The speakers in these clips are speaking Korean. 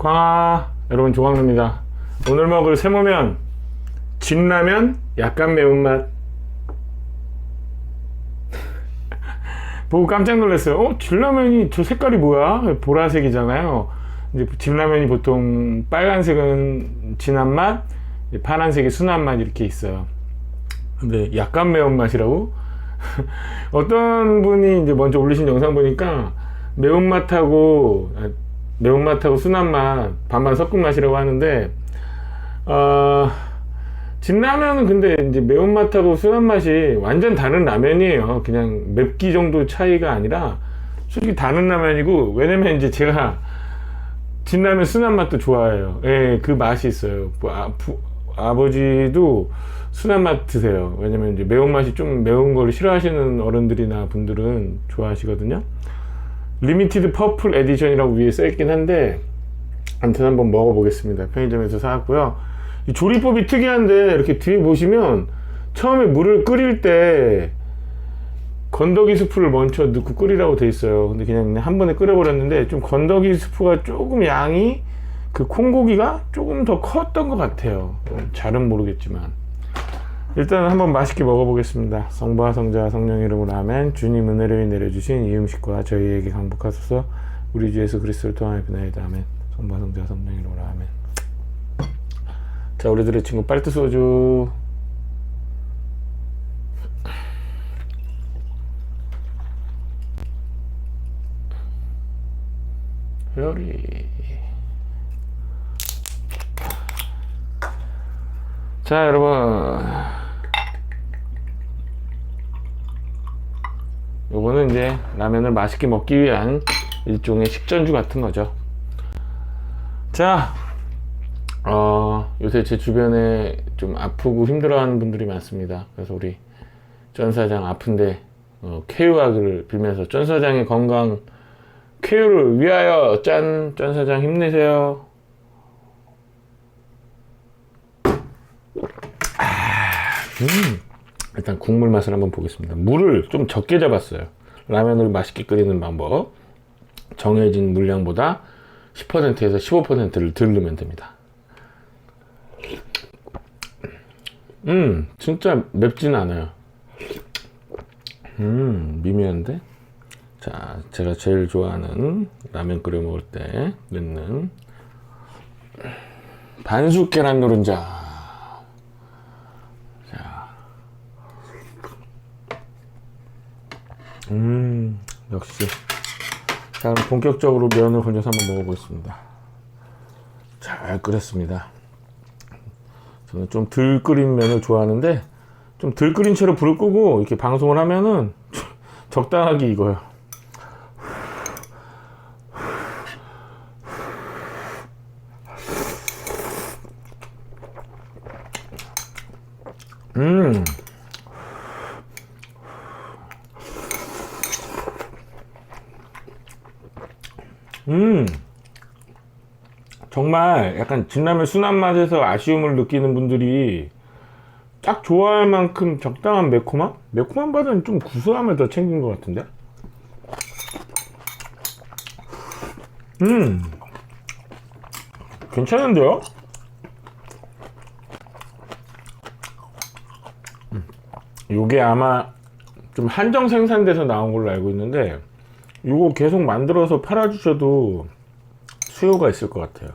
광아 여러분 조광루입니다. 오늘 먹을 세모면 진라면 약간 매운맛. 보고 깜짝 놀랐어요. 어 진라면이 저 색깔이 뭐야? 보라색이잖아요. 이제 진라면이 보통 빨간색은 진한 맛 파란색이 순한 맛 이렇게 있어요. 근데 약간 매운맛이라고? 어떤 분이 이제 먼저 올리신 영상 보니까 매운맛하고 아, 매운맛하고 순한 맛 반반 섞은 맛이라고 하는데 어, 진라면은 근데 이제 매운맛하고 순한 맛이 완전 다른 라면이에요. 그냥 맵기 정도 차이가 아니라 솔직히 다른 라면이고 왜냐면 이제 제가 진라면 순한 맛도 좋아해요. 예, 그 맛이 있어요. 부- 아, 부- 아버지도 순한 맛 드세요. 왜냐면 이제 매운맛이 좀 매운 걸 싫어하시는 어른들이나 분들은 좋아하시거든요. 리미티드 퍼플 에디션이라고 위에 써있긴 한데 아무튼 한번 먹어보겠습니다. 편의점에서 사왔고요. 이 조리법이 특이한데 이렇게 뒤에 보시면 처음에 물을 끓일 때 건더기 스프를 먼저 넣고 끓이라고 돼 있어요. 근데 그냥 한 번에 끓여버렸는데 좀 건더기 스프가 조금 양이 그 콩고기가 조금 더 컸던 것 같아요. 잘은 모르겠지만. 일단 한번 맛있게 먹어보겠습니다. 성부와 성자와 성령 이름으로 아멘. 주님 은혜를 내려주신 이 음식과 저희에게 강복하소서. 우리 주 예수 그리스도를 통하여 비나이다 아멘. 성부와 성자와 성령 이름으로 아멘. 자, 우리들의 친구 빨트 소주. 요리. 자, 여러분. 요거는 이제 라면을 맛있게 먹기 위한 일종의 식전주 같은 거죠. 자, 어, 요새 제 주변에 좀 아프고 힘들어하는 분들이 많습니다. 그래서 우리 전 사장 아픈데 어, 쾌유하기를 빌면서 전 사장의 건강 쾌유를 위하여 짠! 전 사장 힘내세요. 음, 일단 국물 맛을 한번 보겠습니다. 물을 좀 적게 잡았어요. 라면을 맛있게 끓이는 방법. 정해진 물량보다 10%에서 15%를 덜 넣으면 됩니다. 음, 진짜 맵진 않아요. 음, 미묘한데? 자, 제가 제일 좋아하는 라면 끓여 먹을 때 넣는 반숙 계란 노른자. 음, 역시. 자, 그럼 본격적으로 면을 건져서 한번 먹어보겠습니다. 잘 끓였습니다. 저는 좀 덜 끓인 면을 좋아하는데, 좀 덜 끓인 채로 불을 끄고 이렇게 방송을 하면은 적당하게 익어요. 음. 음. 정말 약간 진라면 순한 맛에서 아쉬움을 느끼는 분들이 딱 좋아할 만큼 적당한 매콤함? 매콤함보다는 좀 구수함을 더 챙긴 것 같은데? 음. 괜찮은데요? 음. 요게 아마 좀 한정 생산돼서 나온 걸로 알고 있는데 이거 계속 만들어서 팔아주셔도 수요가 있을 것 같아요.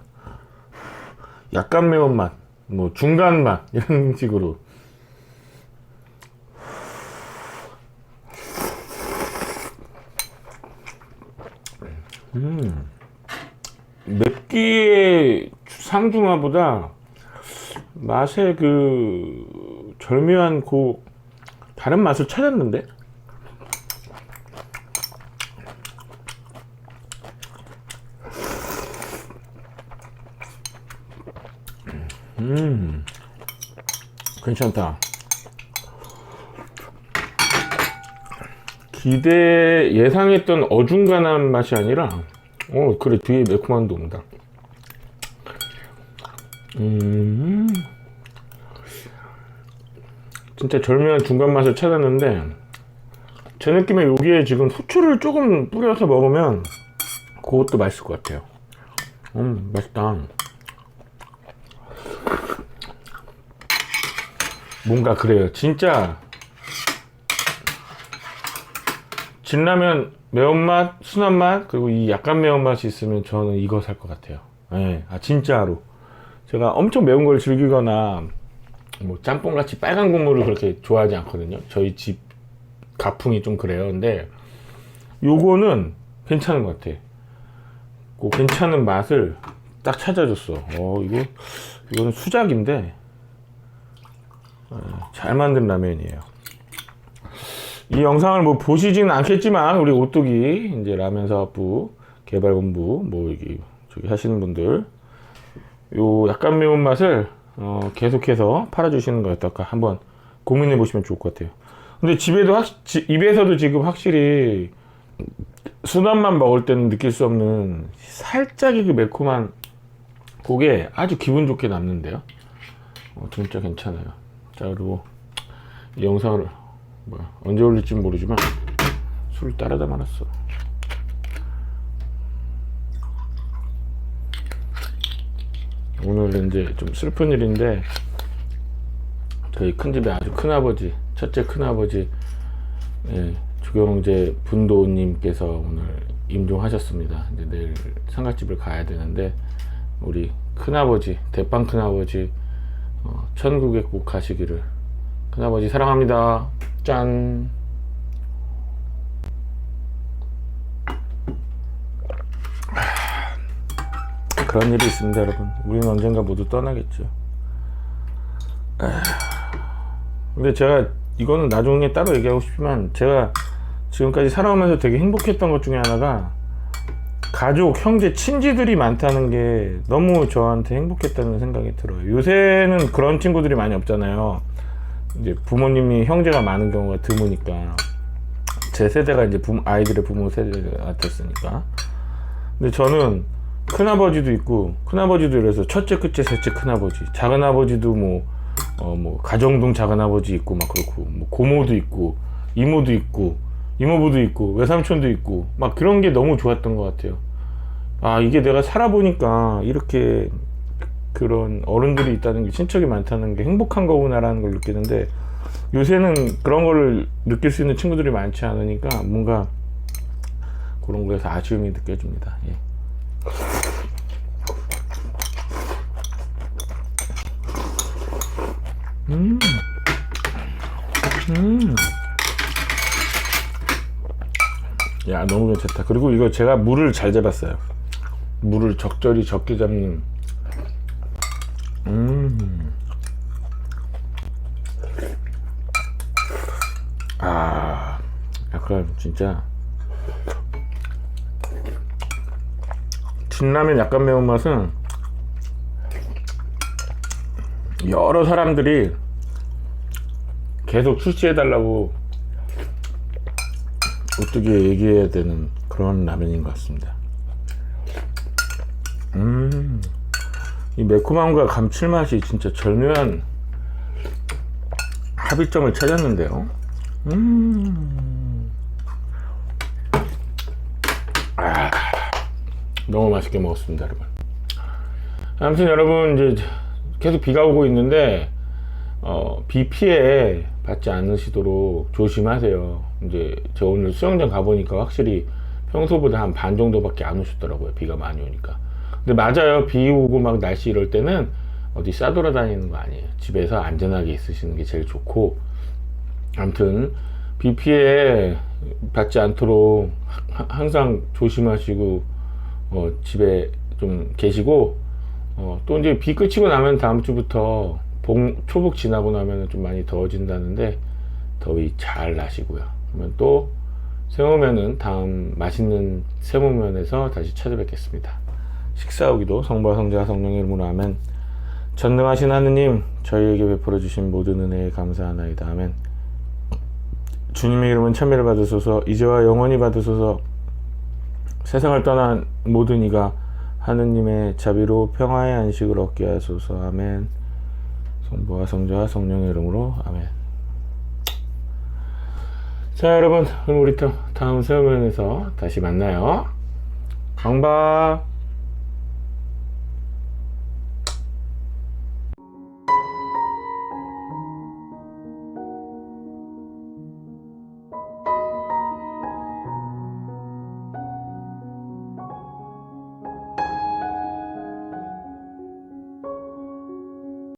약간 매운맛, 뭐 중간 맛 이런 식으로. 음, 맵기의 상중하보다 맛의 그 절묘한 그 다른 맛을 찾았는데? 음, 괜찮다. 기대 예상했던 어중간한 맛이 아니라, 어 그래 뒤에 매콤함도 온다. 음, 진짜 절묘한 중간 맛을 찾았는데 제 느낌에 여기에 지금 후추를 조금 뿌려서 먹으면 그것도 맛있을 것 같아요. 음, 맛있다. 뭔가 그래요. 진짜 진라면 매운맛, 순한 맛, 그리고 이 약간 매운맛이 있으면 저는 이거 살 것 같아요. 예, 아, 진짜로. 제가 엄청 매운 걸 즐기거나, 뭐, 짬뽕같이 빨간 국물을 그렇게 좋아하지 않거든요. 저희 집 가풍이 좀 그래요. 근데, 요거는 괜찮은 것 같아. 그 괜찮은 맛을 딱 찾아줬어. 어, 이거, 이거는 수작인데, 어, 잘 만든 라면이에요. 이 영상을 뭐 보시지는 않겠지만 우리 오뚜기 이제 라면 사업부 개발본부 뭐 여기 저기 하시는 분들 요 약간 매운 맛을 어 계속해서 팔아주시는 거 어떨까 한번 고민해 보시면 좋을 것 같아요. 근데 집에도 확 지- 입에서도 지금 확실히 순한만 먹을 때는 느낄 수 없는 살짝의 그 매콤한 그게 아주 기분 좋게 남는데요. 어, 진짜 괜찮아요. 자 그리고 이 영상을 뭐야, 언제 올릴지 모르지만 술을 따라다 말았어. 오늘은 이제 좀 슬픈 일인데 저희 큰 집에 아주 큰 아버지, 첫째 큰 아버지 예, 주경제 분도님께서 오늘 임종하셨습니다. 이제 내일 상갓집을 가야 되는데 우리 큰 아버지, 대빵 큰 아버지 어, 천국에 꼭 가시기를 큰아버지 사랑합니다. 짠. 그런 일이 있습니다, 여러분. 우리는 언젠가 모두 떠나겠죠. 근데 제가 이거는 나중에 따로 얘기하고 싶지만 제가 지금까지 살아오면서 되게 행복했던 것 중에 하나가 가족, 형제, 친지들이 많다는 게 너무 저한테 행복했다는 생각이 들어요. 요새는 그런 친구들이 많이 없잖아요. 이제 부모님이 형제가 많은 경우가 드무니까 제 세대가 이제 부모, 아이들의 부모 세대가 됐으니까 근데 저는 큰아버지도 있고 큰아버지도 이래서 첫째 끝째 셋째 큰아버지 작은아버지도 뭐 어 뭐 가정동 작은아버지 있고 막 그렇고 뭐 고모도 있고 이모도 있고 이모부도 있고 외삼촌도 있고 막 그런 게 너무 좋았던 것 같아요 아 이게 내가 살아보니까 이렇게 그런 어른들이 있다는 게 친척이 많다는 게 행복한 거구나라는 걸 느끼는데 요새는 그런 거를 느낄 수 있는 친구들이 많지 않으니까 뭔가 그런 거에서 아쉬움이 느껴집니다. 예. 음, 음, 야 너무 괜찮다. 그리고 이거 제가 물을 잘 잡았어요. 물을 적절히 적게 잡는 음. 아, 약간 진짜 진라면 약간 매운맛은 여러 사람들이 계속 출시해달라고 어떻게 얘기해야 되는 그런 라면인 것 같습니다. 음. 이 매콤함과 감칠맛이 진짜 절묘한 합의점을 찾았는데요. 음. 아, 너무 맛있게 먹었습니다, 여러분. 아무튼 여러분 이제 계속 비가 오고 있는데 어, 비 피해 받지 않으시도록 조심하세요. 이제 저 오늘 수영장 가보니까 확실히 평소보다 한 반 정도밖에 안 오셨더라고요. 비가 많이 오니까. 근데 맞아요. 비 오고 막 날씨 이럴 때는 어디 싸돌아다니는 거 아니에요. 집에서 안전하게 있으시는 게 제일 좋고 아무튼 비 피해 받지 않도록 하- 항상 조심하시고 어, 집에 좀 계시고 어, 또 이제 비 그치고 나면 다음 주부터 봄 초복 지나고 나면 좀 많이 더워진다는데 더위 잘 나시고요. 그러면 또 새우면은 다음 맛있는 새우면에서 다시 찾아뵙겠습니다. 식사후기도 성부와 성자와 성령의 이름으로 아멘. 전능하신 하느님 저희에게 베풀어 주신 모든 은혜에 감사하나이다 아멘. 주님의 이름은 참여를 받으소서 이제와 영원히 받으소서 세상을 떠난 모든 이가 하느님의 자비로 평화의 안식을 얻게 하소서 아멘. 성부와 성자와 성령의 이름으로 아멘. 자 여러분 그럼 우리 또 다음 세우면에서 다시 만나요. 강박.